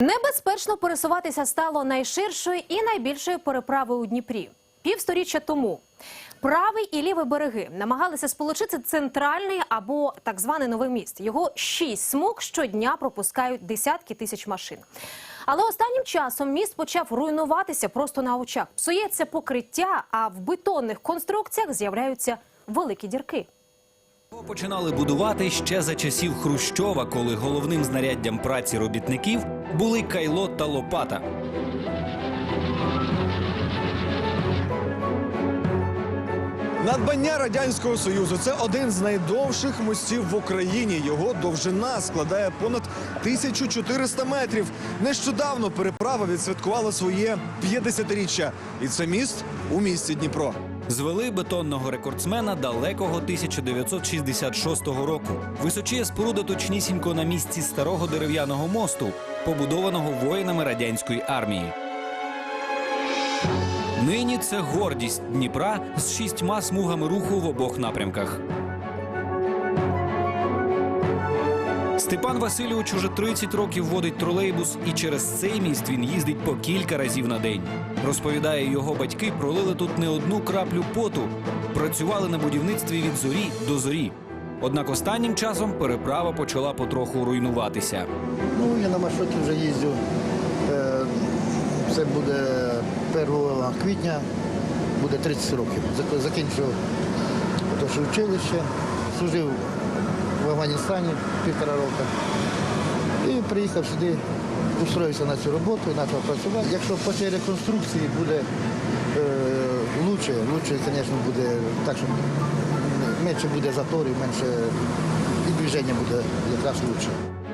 Небезпечно пересуватися стало найширшою і найбільшою переправою у Дніпрі. Півсторіччя тому правий і лівий береги намагалися сполучити центральний або так званий новий міст. Його шість смуг щодня пропускають десятки тисяч машин. Але останнім часом міст почав руйнуватися просто на очах. Псується покриття, а в бетонних конструкціях з'являються великі дірки. Починали будувати ще за часів Хрущова, коли головним знаряддям праці робітників були кайло та лопата. Надбання радянського союзу це один з найдовших мостів в Україні. Його довжина складає понад 1400 метрів. Нещодавно переправа відсвяткувала своє 50-річчя. І це міст у місті Дніпро. Звели бетонного рекордсмена далекого 1966 року. Височіє споруда точнісінько на місці старого дерев'яного мосту, побудованого воїнами радянської армії. Нині це гордість Дніпра з шістьма смугами руху в обох напрямках. Степан Васильович уже 30 років водить тролейбус, і через цей міст він їздить по кілька разів на день. Розповідає, його батьки пролили тут не одну краплю поту, працювали на будівництві від зорі до зорі. Однак останнім часом переправа почала потроху руйнуватися. Ну, я на маршруті вже їздю. Е, Це буде 1 квітня, буде 30 років. Зак- Закінчив училище, служив в Афганістані півтора року. І приїхав сюди, устроївся на цю роботу, почав працювати. Якщо після реконструкції буде е, лучше, звісно, буде так, що менше буде заторів, менше і буде якраз лучше.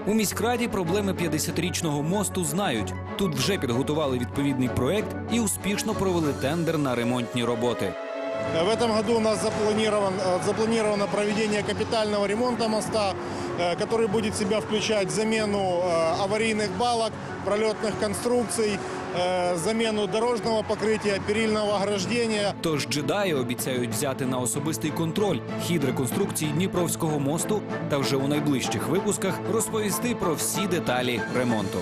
У міськраді проблеми 50-річного мосту знають. Тут вже підготували відповідний проект і успішно провели тендер на ремонтні роботи. В этом году у нас запланирован, э, запланировано проведение капитального ремонта моста, э, который будет в себя включать замену э, аварийных балок, пролетных конструкций, э, замену дорожного покрытия, перильного ограждения. Тож джедаї обіцяють взяти на особистий контроль хід реконструкції Дніпровського мосту та вже у найближчих випусках розповісти про всі деталі ремонту.